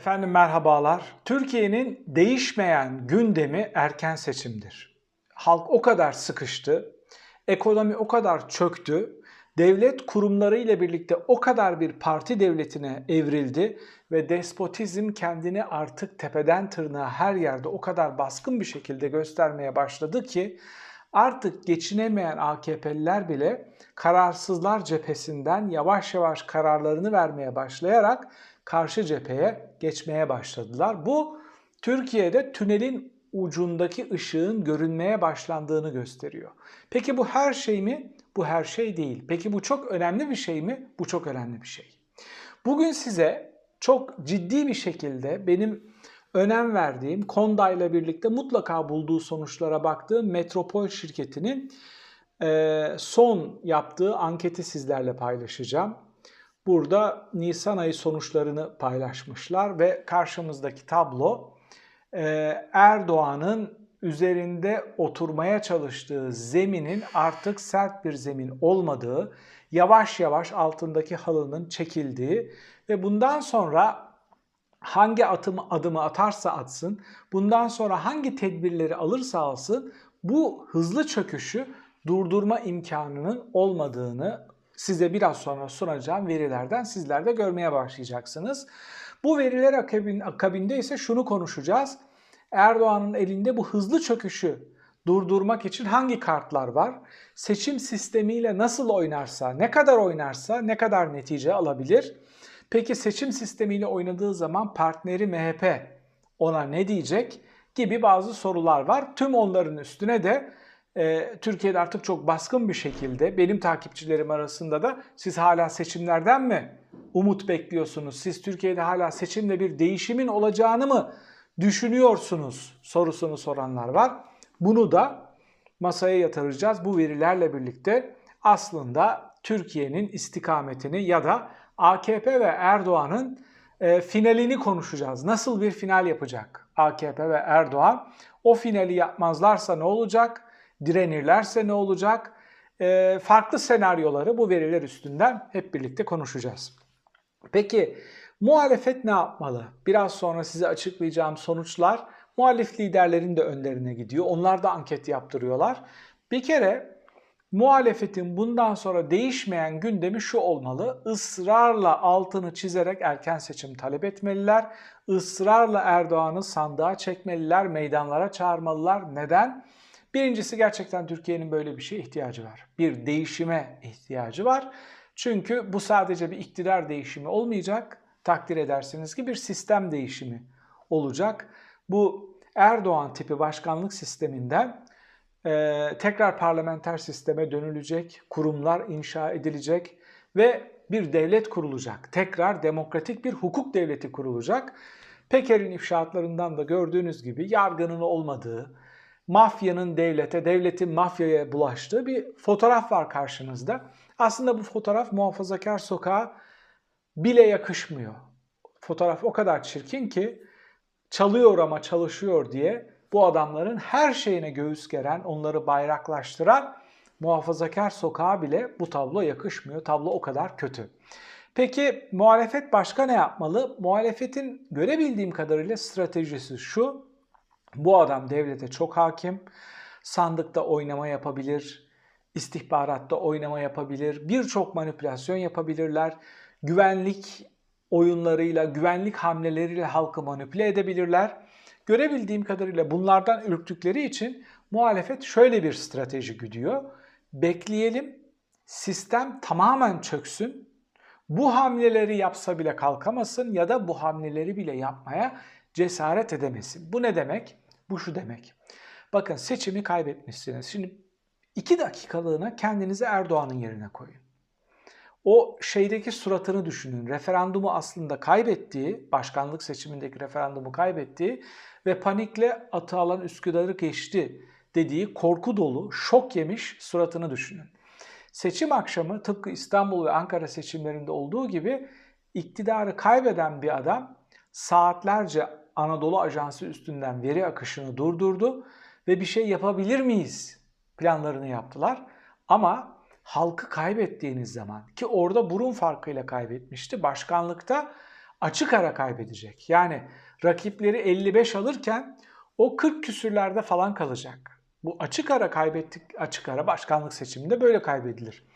Efendim merhabalar. Türkiye'nin değişmeyen gündemi erken seçimdir. Halk o kadar sıkıştı, ekonomi o kadar çöktü, devlet kurumları ile birlikte o kadar bir parti devletine evrildi ve despotizm kendini artık tepeden tırnağa her yerde o kadar baskın bir şekilde göstermeye başladı ki artık geçinemeyen AKP'liler bile kararsızlar cephesinden yavaş yavaş kararlarını vermeye başlayarak karşı cepheye geçmeye başladılar. Bu Türkiye'de tünelin ucundaki ışığın görünmeye başlandığını gösteriyor. Peki bu her şey mi? Bu her şey değil. Peki bu çok önemli bir şey mi? Bu çok önemli bir şey. Bugün size çok ciddi bir şekilde benim önem verdiğim, Konda ile birlikte mutlaka bulduğu sonuçlara baktığım Metropol şirketinin son yaptığı anketi sizlerle paylaşacağım. Burada Nisan ayı sonuçlarını paylaşmışlar ve karşımızdaki tablo Erdoğan'ın üzerinde oturmaya çalıştığı zeminin artık sert bir zemin olmadığı, yavaş yavaş altındaki halının çekildiği ve bundan sonra hangi atım, adımı atarsa atsın, bundan sonra hangi tedbirleri alırsa alsın bu hızlı çöküşü durdurma imkanının olmadığını size biraz sonra sunacağım verilerden sizler de görmeye başlayacaksınız. Bu veriler akabinde ise şunu konuşacağız. Erdoğan'ın elinde bu hızlı çöküşü durdurmak için hangi kartlar var? Seçim sistemiyle nasıl oynarsa, ne kadar oynarsa, ne kadar netice alabilir? Peki seçim sistemiyle oynadığı zaman partneri MHP ona ne diyecek? Gibi bazı sorular var. Tüm onların üstüne de e, Türkiye'de artık çok baskın bir şekilde benim takipçilerim arasında da siz hala seçimlerden mi umut bekliyorsunuz? Siz Türkiye'de hala seçimle bir değişimin olacağını mı düşünüyorsunuz sorusunu soranlar var. Bunu da masaya yatıracağız. Bu verilerle birlikte aslında Türkiye'nin istikametini ya da AKP ve Erdoğan'ın e, finalini konuşacağız. Nasıl bir final yapacak AKP ve Erdoğan? O finali yapmazlarsa ne olacak? Direnirlerse ne olacak? E, farklı senaryoları bu veriler üstünden hep birlikte konuşacağız. Peki muhalefet ne yapmalı? Biraz sonra size açıklayacağım sonuçlar muhalif liderlerin de önlerine gidiyor. Onlar da anket yaptırıyorlar. Bir kere muhalefetin bundan sonra değişmeyen gündemi şu olmalı. Israrla altını çizerek erken seçim talep etmeliler. Israrla Erdoğan'ı sandığa çekmeliler, meydanlara çağırmalılar. Neden? Birincisi gerçekten Türkiye'nin böyle bir şeye ihtiyacı var. Bir değişime ihtiyacı var. Çünkü bu sadece bir iktidar değişimi olmayacak. Takdir edersiniz ki bir sistem değişimi olacak. Bu Erdoğan tipi başkanlık sisteminden e, tekrar parlamenter sisteme dönülecek, kurumlar inşa edilecek ve bir devlet kurulacak. Tekrar demokratik bir hukuk devleti kurulacak. Peker'in ifşaatlarından da gördüğünüz gibi yargının olmadığı, mafyanın devlete, devletin mafyaya bulaştığı bir fotoğraf var karşınızda. Aslında bu fotoğraf muhafazakar sokağa bile yakışmıyor. Fotoğraf o kadar çirkin ki çalıyor ama çalışıyor diye bu adamların her şeyine göğüs geren, onları bayraklaştıran muhafazakar sokağa bile bu tablo yakışmıyor. Tablo o kadar kötü. Peki muhalefet başka ne yapmalı? Muhalefetin görebildiğim kadarıyla stratejisi şu. Bu adam devlete çok hakim. Sandıkta oynama yapabilir, istihbaratta oynama yapabilir, birçok manipülasyon yapabilirler. Güvenlik oyunlarıyla, güvenlik hamleleriyle halkı manipüle edebilirler. Görebildiğim kadarıyla bunlardan ürktükleri için muhalefet şöyle bir strateji güdüyor. Bekleyelim, sistem tamamen çöksün, bu hamleleri yapsa bile kalkamasın ya da bu hamleleri bile yapmaya cesaret edemesin. Bu ne demek? Bu şu demek. Bakın seçimi kaybetmişsiniz. Şimdi iki dakikalığına kendinizi Erdoğan'ın yerine koyun. O şeydeki suratını düşünün. Referandumu aslında kaybettiği, başkanlık seçimindeki referandumu kaybettiği ve panikle atı alan Üsküdar'ı geçti dediği korku dolu, şok yemiş suratını düşünün. Seçim akşamı tıpkı İstanbul ve Ankara seçimlerinde olduğu gibi iktidarı kaybeden bir adam saatlerce Anadolu Ajansı üstünden veri akışını durdurdu ve bir şey yapabilir miyiz planlarını yaptılar. Ama halkı kaybettiğiniz zaman ki orada burun farkıyla kaybetmişti. Başkanlıkta açık ara kaybedecek. Yani rakipleri 55 alırken o 40 küsürlerde falan kalacak. Bu açık ara kaybettik, açık ara başkanlık seçiminde böyle kaybedilir.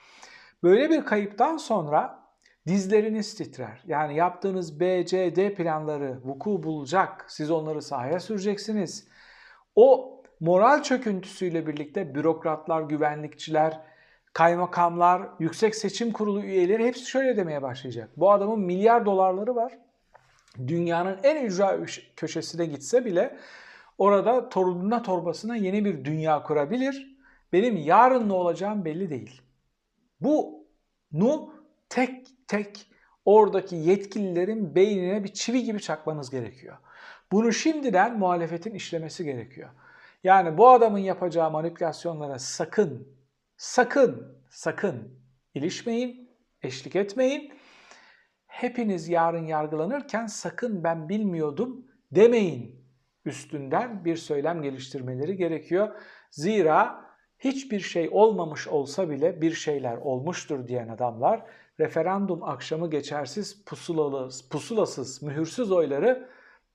Böyle bir kayıptan sonra dizleriniz titrer. Yani yaptığınız B, C, D planları vuku bulacak. Siz onları sahaya süreceksiniz. O moral çöküntüsüyle birlikte bürokratlar, güvenlikçiler, kaymakamlar, yüksek seçim kurulu üyeleri hepsi şöyle demeye başlayacak. Bu adamın milyar dolarları var. Dünyanın en ücra köşesine gitse bile orada torununa torbasına yeni bir dünya kurabilir. Benim yarın ne olacağım belli değil. Bunu tek tek oradaki yetkililerin beynine bir çivi gibi çakmanız gerekiyor. Bunu şimdiden muhalefetin işlemesi gerekiyor. Yani bu adamın yapacağı manipülasyonlara sakın, sakın, sakın ilişmeyin, eşlik etmeyin. Hepiniz yarın yargılanırken sakın ben bilmiyordum demeyin. Üstünden bir söylem geliştirmeleri gerekiyor. Zira hiçbir şey olmamış olsa bile bir şeyler olmuştur diyen adamlar referandum akşamı geçersiz pusulalı, pusulasız, mühürsüz oyları,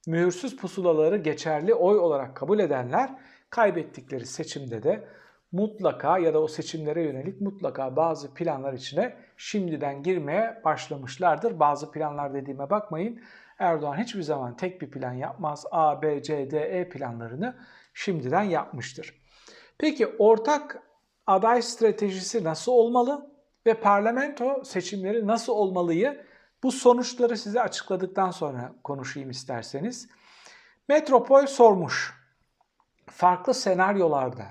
mühürsüz pusulaları geçerli oy olarak kabul edenler kaybettikleri seçimde de mutlaka ya da o seçimlere yönelik mutlaka bazı planlar içine şimdiden girmeye başlamışlardır. Bazı planlar dediğime bakmayın. Erdoğan hiçbir zaman tek bir plan yapmaz. A, B, C, D, E planlarını şimdiden yapmıştır. Peki ortak aday stratejisi nasıl olmalı ve parlamento seçimleri nasıl olmalıyı bu sonuçları size açıkladıktan sonra konuşayım isterseniz. Metropol sormuş. Farklı senaryolarda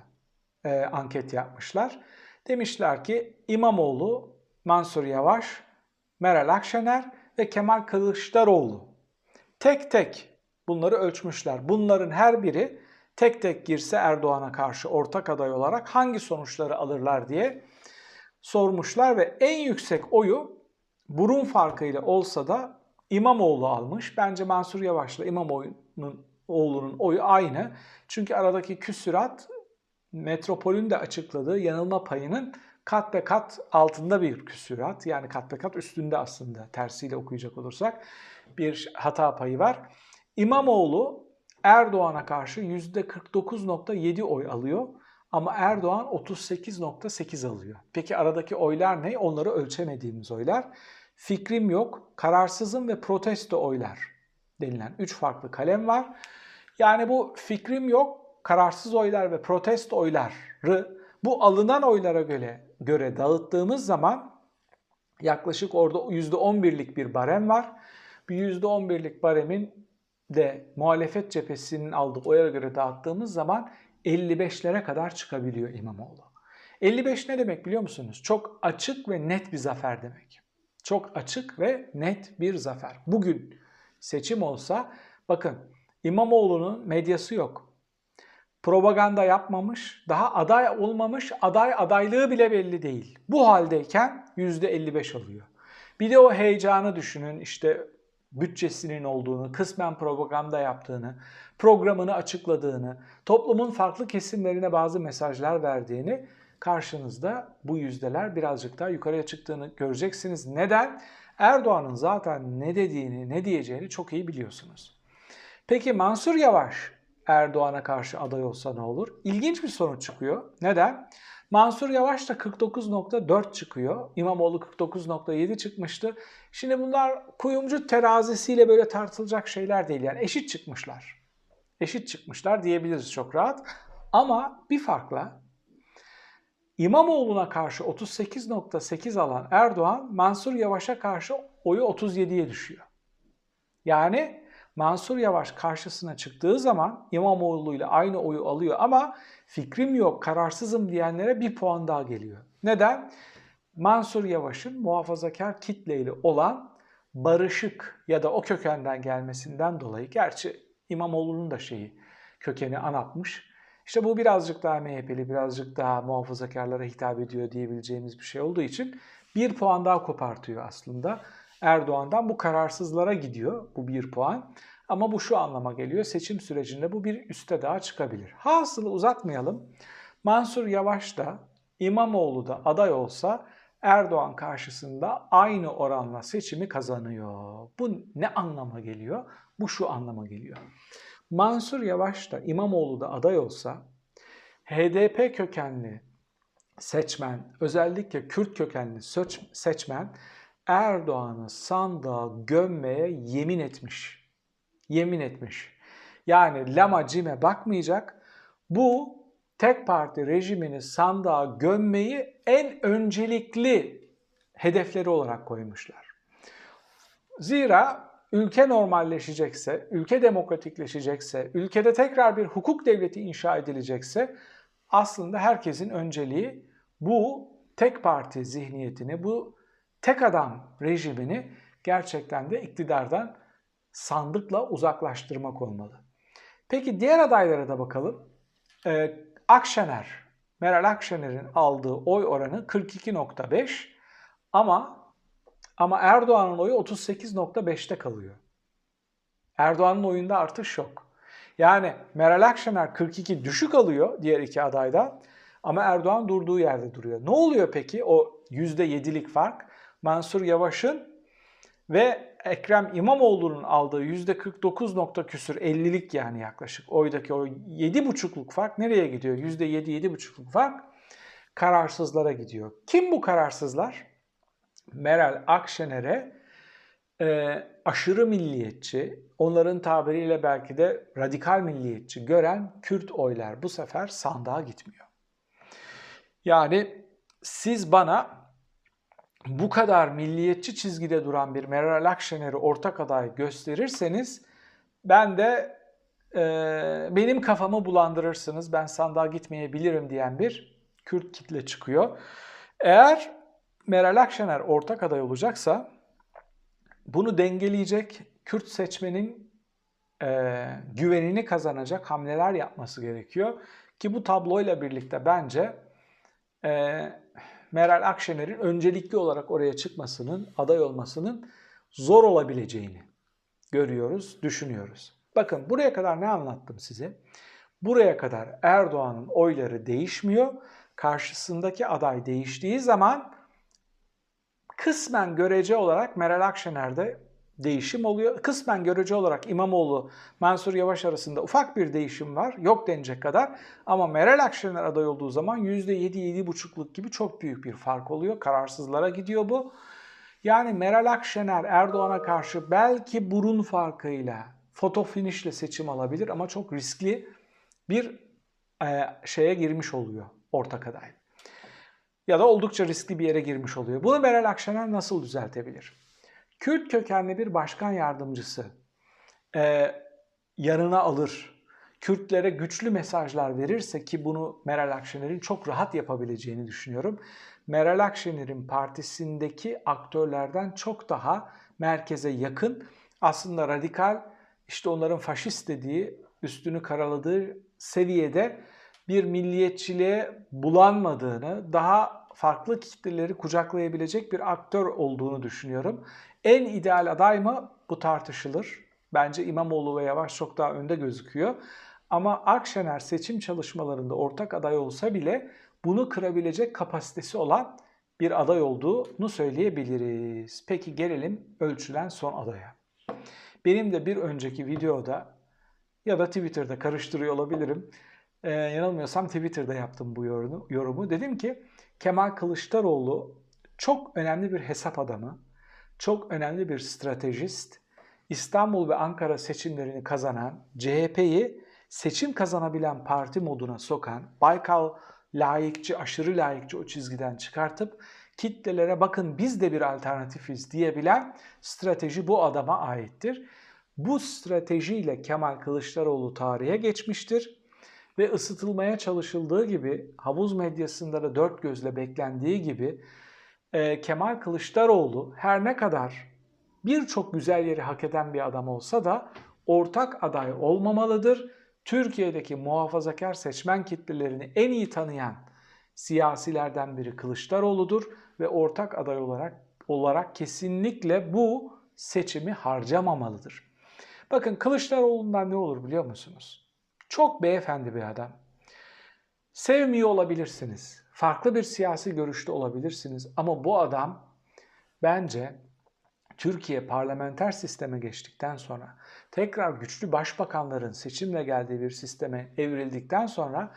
e, anket yapmışlar. Demişler ki İmamoğlu, Mansur Yavaş, Meral Akşener ve Kemal Kılıçdaroğlu. Tek tek bunları ölçmüşler. Bunların her biri tek tek girse Erdoğan'a karşı ortak aday olarak hangi sonuçları alırlar diye sormuşlar ve en yüksek oyu burun farkıyla olsa da İmamoğlu almış. Bence Mansur Yavaş'la İmamoğlu'nun oğlunun oyu aynı. Çünkü aradaki küsürat metropolün de açıkladığı yanılma payının kat be kat altında bir küsürat. Yani kat be kat üstünde aslında tersiyle okuyacak olursak bir hata payı var. İmamoğlu Erdoğan'a karşı %49.7 oy alıyor ama Erdoğan 38.8 alıyor. Peki aradaki oylar ne? Onları ölçemediğimiz oylar. Fikrim yok, kararsızım ve protesto oylar denilen 3 farklı kalem var. Yani bu fikrim yok, kararsız oylar ve protesto oyları bu alınan oylara göre, göre dağıttığımız zaman yaklaşık orada %11'lik bir barem var. Bir %11'lik baremin de muhalefet cephesinin aldığı oya göre dağıttığımız zaman 55'lere kadar çıkabiliyor İmamoğlu. 55 ne demek biliyor musunuz? Çok açık ve net bir zafer demek. Çok açık ve net bir zafer. Bugün seçim olsa bakın İmamoğlu'nun medyası yok. Propaganda yapmamış, daha aday olmamış, aday adaylığı bile belli değil. Bu haldeyken %55 alıyor. Bir de o heyecanı düşünün. İşte bütçesinin olduğunu, kısmen propaganda yaptığını, programını açıkladığını, toplumun farklı kesimlerine bazı mesajlar verdiğini karşınızda bu yüzdeler birazcık daha yukarıya çıktığını göreceksiniz. Neden? Erdoğan'ın zaten ne dediğini, ne diyeceğini çok iyi biliyorsunuz. Peki Mansur Yavaş Erdoğan'a karşı aday olsa ne olur? İlginç bir sonuç çıkıyor. Neden? Mansur Yavaş da 49.4 çıkıyor. İmamoğlu 49.7 çıkmıştı. Şimdi bunlar kuyumcu terazisiyle böyle tartılacak şeyler değil. Yani eşit çıkmışlar. Eşit çıkmışlar diyebiliriz çok rahat. Ama bir farkla İmamoğlu'na karşı 38.8 alan Erdoğan Mansur Yavaş'a karşı oyu 37'ye düşüyor. Yani Mansur Yavaş karşısına çıktığı zaman İmamoğlu ile aynı oyu alıyor ama fikrim yok, kararsızım diyenlere bir puan daha geliyor. Neden? Mansur Yavaş'ın muhafazakar kitleyle olan barışık ya da o kökenden gelmesinden dolayı gerçi İmamoğlu'nun da şeyi kökeni anlatmış. İşte bu birazcık daha MHP'li, birazcık daha muhafazakarlara hitap ediyor diyebileceğimiz bir şey olduğu için bir puan daha kopartıyor aslında. Erdoğan'dan bu kararsızlara gidiyor bu bir puan. Ama bu şu anlama geliyor. Seçim sürecinde bu bir üste daha çıkabilir. Hasılı uzatmayalım. Mansur Yavaş da İmamoğlu da aday olsa Erdoğan karşısında aynı oranla seçimi kazanıyor. Bu ne anlama geliyor? Bu şu anlama geliyor. Mansur Yavaş da İmamoğlu da aday olsa HDP kökenli seçmen, özellikle Kürt kökenli seçmen Erdoğan'ı sandığa gömmeye yemin etmiş. Yemin etmiş. Yani lama cime bakmayacak. Bu tek parti rejimini sandığa gömmeyi en öncelikli hedefleri olarak koymuşlar. Zira ülke normalleşecekse, ülke demokratikleşecekse, ülkede tekrar bir hukuk devleti inşa edilecekse aslında herkesin önceliği bu tek parti zihniyetini, bu tek adam rejimini gerçekten de iktidardan sandıkla uzaklaştırmak olmalı. Peki diğer adaylara da bakalım. Ee, Akşener, Meral Akşener'in aldığı oy oranı 42.5 ama ama Erdoğan'ın oyu 38.5'te kalıyor. Erdoğan'ın oyunda artış yok. Yani Meral Akşener 42 düşük alıyor diğer iki adaydan ama Erdoğan durduğu yerde duruyor. Ne oluyor peki o %7'lik fark? Mansur Yavaş'ın ve Ekrem İmamoğlu'nun aldığı %49 nokta küsür 50'lik yani yaklaşık oydaki o 7,5'luk fark nereye gidiyor? %7-7,5'luk fark kararsızlara gidiyor. Kim bu kararsızlar? Meral Akşener'e e, aşırı milliyetçi, onların tabiriyle belki de radikal milliyetçi gören Kürt oylar bu sefer sandığa gitmiyor. Yani siz bana bu kadar milliyetçi çizgide duran bir Meral Akşener'i ortak aday gösterirseniz ben de e, benim kafamı bulandırırsınız, ben sandığa gitmeyebilirim diyen bir Kürt kitle çıkıyor. Eğer Meral Akşener ortak aday olacaksa bunu dengeleyecek Kürt seçmenin e, güvenini kazanacak hamleler yapması gerekiyor. Ki bu tabloyla birlikte bence e, Meral Akşener'in öncelikli olarak oraya çıkmasının, aday olmasının zor olabileceğini görüyoruz, düşünüyoruz. Bakın buraya kadar ne anlattım size? Buraya kadar Erdoğan'ın oyları değişmiyor. Karşısındaki aday değiştiği zaman kısmen görece olarak Meral Akşener'de değişim oluyor. Kısmen görece olarak İmamoğlu, Mansur Yavaş arasında ufak bir değişim var. Yok denecek kadar. Ama Meral Akşener aday olduğu zaman %7-7,5'luk gibi çok büyük bir fark oluyor. Kararsızlara gidiyor bu. Yani Meral Akşener Erdoğan'a karşı belki burun farkıyla, foto finişle seçim alabilir ama çok riskli bir e, şeye girmiş oluyor ortak aday. Ya da oldukça riskli bir yere girmiş oluyor. Bunu Meral Akşener nasıl düzeltebilir? Kürt kökenli bir başkan yardımcısı e, yanına alır, Kürtlere güçlü mesajlar verirse ki bunu Meral Akşener'in çok rahat yapabileceğini düşünüyorum. Meral Akşener'in partisindeki aktörlerden çok daha merkeze yakın aslında radikal işte onların faşist dediği üstünü karaladığı seviyede bir milliyetçiliğe bulanmadığını, daha farklı kitleleri kucaklayabilecek bir aktör olduğunu düşünüyorum. En ideal aday mı? Bu tartışılır. Bence İmamoğlu ve Yavaş çok daha önde gözüküyor. Ama Akşener seçim çalışmalarında ortak aday olsa bile bunu kırabilecek kapasitesi olan bir aday olduğunu söyleyebiliriz. Peki gelelim ölçülen son adaya. Benim de bir önceki videoda ya da Twitter'da karıştırıyor olabilirim. Ee, yanılmıyorsam Twitter'da yaptım bu yorumu, yorumu. Dedim ki Kemal Kılıçdaroğlu çok önemli bir hesap adamı çok önemli bir stratejist, İstanbul ve Ankara seçimlerini kazanan, CHP'yi seçim kazanabilen parti moduna sokan, Baykal layıkçı, aşırı layıkçı o çizgiden çıkartıp kitlelere bakın biz de bir alternatifiz diyebilen strateji bu adama aittir. Bu stratejiyle Kemal Kılıçdaroğlu tarihe geçmiştir ve ısıtılmaya çalışıldığı gibi havuz medyasında da dört gözle beklendiği gibi e, Kemal Kılıçdaroğlu her ne kadar birçok güzel yeri hak eden bir adam olsa da ortak aday olmamalıdır. Türkiye'deki muhafazakar seçmen kitlelerini en iyi tanıyan siyasilerden biri Kılıçdaroğlu'dur ve ortak aday olarak olarak kesinlikle bu seçimi harcamamalıdır. Bakın Kılıçdaroğlu'ndan ne olur biliyor musunuz? Çok beyefendi bir adam. Sevmiyor olabilirsiniz. farklı bir siyasi görüşte olabilirsiniz ama bu adam bence Türkiye parlamenter sisteme geçtikten sonra tekrar güçlü başbakanların seçimle geldiği bir sisteme evrildikten sonra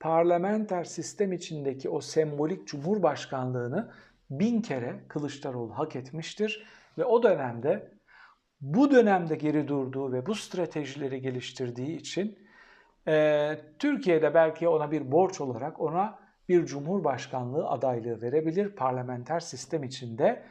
parlamenter sistem içindeki o sembolik cumhurbaşkanlığını bin kere Kılıçdaroğlu hak etmiştir ve o dönemde bu dönemde geri durduğu ve bu stratejileri geliştirdiği için e, Türkiye'de belki ona bir borç olarak ona bir cumhurbaşkanlığı adaylığı verebilir parlamenter sistem içinde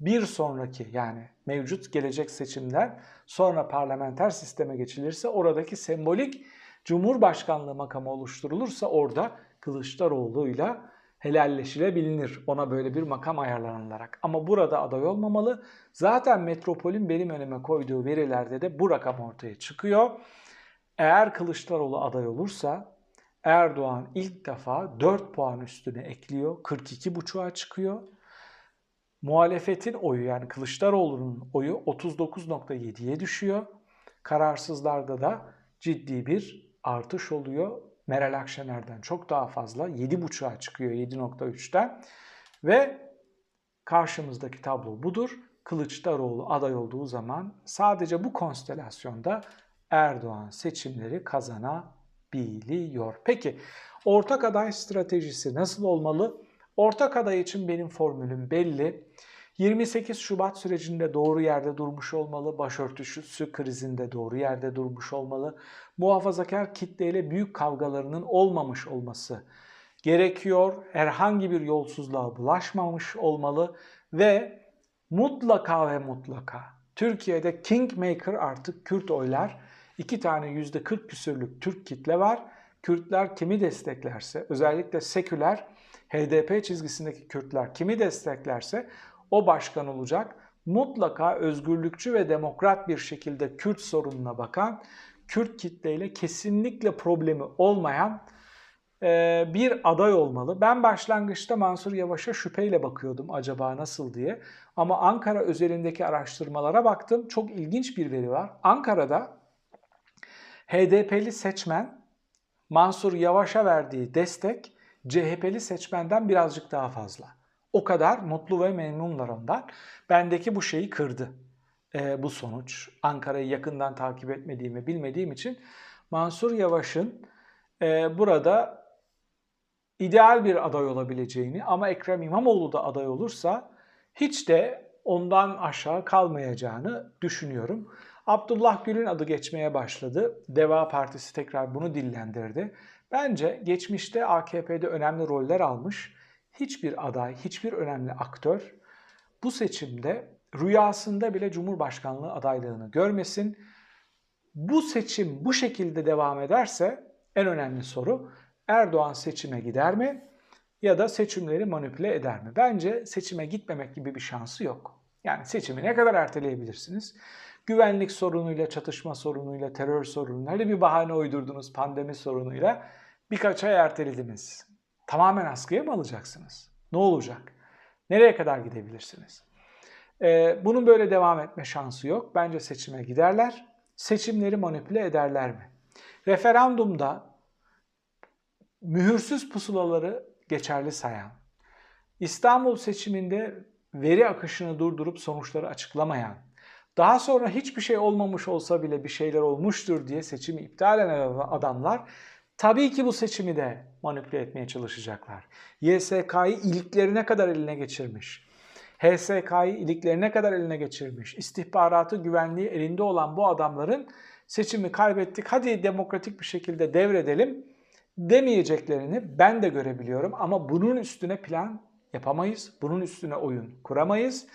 bir sonraki yani mevcut gelecek seçimler sonra parlamenter sisteme geçilirse oradaki sembolik cumhurbaşkanlığı makamı oluşturulursa orada Kılıçdaroğlu'yla helalleşilebilir ona böyle bir makam ayarlanılarak. Ama burada aday olmamalı. Zaten Metropol'ün benim önüme koyduğu verilerde de bu rakam ortaya çıkıyor. Eğer Kılıçdaroğlu aday olursa Erdoğan ilk defa 4 puan üstüne ekliyor. 42,5'a çıkıyor. Muhalefetin oyu yani Kılıçdaroğlu'nun oyu 39.7'ye düşüyor. Kararsızlarda da ciddi bir artış oluyor. Meral Akşener'den çok daha fazla 7.5'a çıkıyor 7.3'ten ve karşımızdaki tablo budur. Kılıçdaroğlu aday olduğu zaman sadece bu konstelasyonda Erdoğan seçimleri kazanabiliyor. Peki ortak aday stratejisi nasıl olmalı? Ortak aday için benim formülüm belli. 28 Şubat sürecinde doğru yerde durmuş olmalı, başörtüsü krizinde doğru yerde durmuş olmalı, muhafazakar kitleyle büyük kavgalarının olmamış olması gerekiyor, herhangi bir yolsuzluğa bulaşmamış olmalı ve mutlaka ve mutlaka Türkiye'de Kingmaker artık Kürt oylar, iki tane yüzde 40 küsürlük Türk kitle var. Kürtler kimi desteklerse, özellikle seküler HDP çizgisindeki Kürtler kimi desteklerse o başkan olacak. Mutlaka özgürlükçü ve demokrat bir şekilde Kürt sorununa bakan, Kürt kitleyle kesinlikle problemi olmayan e, bir aday olmalı. Ben başlangıçta Mansur Yavaş'a şüpheyle bakıyordum acaba nasıl diye. Ama Ankara özelindeki araştırmalara baktım. Çok ilginç bir veri var. Ankara'da HDP'li seçmen Mansur Yavaş'a verdiği destek CHP'li seçmenden birazcık daha fazla. O kadar mutlu ve memnunlar ondan. Bendeki bu şeyi kırdı. E, bu sonuç. Ankara'yı yakından takip etmediğim ve bilmediğim için Mansur Yavaş'ın e, burada ideal bir aday olabileceğini ama Ekrem İmamoğlu da aday olursa hiç de ondan aşağı kalmayacağını düşünüyorum. Abdullah Gül'ün adı geçmeye başladı. Deva Partisi tekrar bunu dillendirdi. Bence geçmişte AKP'de önemli roller almış hiçbir aday, hiçbir önemli aktör bu seçimde rüyasında bile Cumhurbaşkanlığı adaylığını görmesin. Bu seçim bu şekilde devam ederse en önemli soru Erdoğan seçime gider mi ya da seçimleri manipüle eder mi? Bence seçime gitmemek gibi bir şansı yok. Yani seçimi ne kadar erteleyebilirsiniz? Güvenlik sorunuyla, çatışma sorunuyla, terör sorunuyla, bir bahane uydurdunuz pandemi sorunuyla birkaç ay ertelediniz. Tamamen askıya mı alacaksınız? Ne olacak? Nereye kadar gidebilirsiniz? Ee, bunun böyle devam etme şansı yok. Bence seçime giderler. Seçimleri manipüle ederler mi? Referandumda mühürsüz pusulaları geçerli sayan, İstanbul seçiminde veri akışını durdurup sonuçları açıklamayan, daha sonra hiçbir şey olmamış olsa bile bir şeyler olmuştur diye seçimi iptal eden adamlar Tabii ki bu seçimi de manipüle etmeye çalışacaklar. YSK'yı iliklerine kadar eline geçirmiş. HSK'yı iliklerine kadar eline geçirmiş. İstihbaratı güvenliği elinde olan bu adamların seçimi kaybettik hadi demokratik bir şekilde devredelim demeyeceklerini ben de görebiliyorum. Ama bunun üstüne plan yapamayız. Bunun üstüne oyun kuramayız.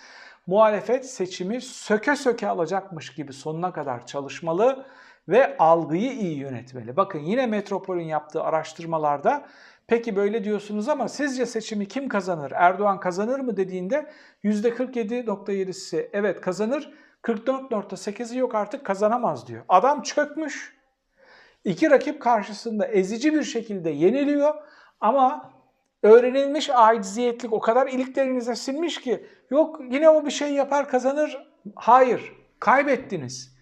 Muhalefet seçimi söke söke alacakmış gibi sonuna kadar çalışmalı ve algıyı iyi yönetmeli. Bakın yine Metropol'ün yaptığı araştırmalarda peki böyle diyorsunuz ama sizce seçimi kim kazanır? Erdoğan kazanır mı dediğinde %47.7'si evet kazanır. 44.8'i yok artık kazanamaz diyor. Adam çökmüş. İki rakip karşısında ezici bir şekilde yeniliyor ama öğrenilmiş acziyetlik o kadar iliklerinize sinmiş ki yok yine o bir şey yapar kazanır. Hayır kaybettiniz.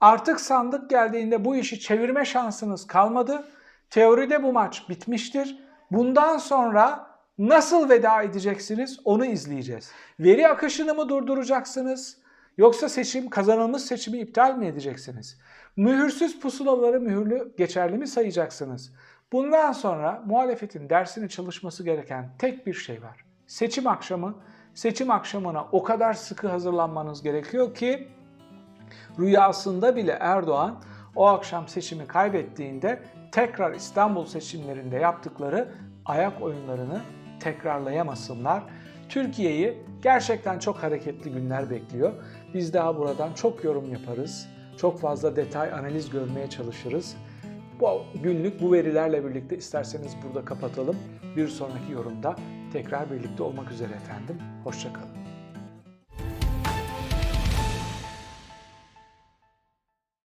Artık sandık geldiğinde bu işi çevirme şansınız kalmadı. Teoride bu maç bitmiştir. Bundan sonra Nasıl veda edeceksiniz onu izleyeceğiz. Veri akışını mı durduracaksınız? Yoksa seçim kazanılmış seçimi iptal mi edeceksiniz? Mühürsüz pusulaları mühürlü geçerli mi sayacaksınız? Bundan sonra muhalefetin dersini çalışması gereken tek bir şey var. Seçim akşamı, seçim akşamına o kadar sıkı hazırlanmanız gerekiyor ki rüyasında bile Erdoğan o akşam seçimi kaybettiğinde tekrar İstanbul seçimlerinde yaptıkları ayak oyunlarını tekrarlayamasınlar. Türkiye'yi gerçekten çok hareketli günler bekliyor. Biz daha buradan çok yorum yaparız. Çok fazla detay analiz görmeye çalışırız. Bu günlük bu verilerle birlikte isterseniz burada kapatalım. Bir sonraki yorumda tekrar birlikte olmak üzere efendim. Hoşçakalın.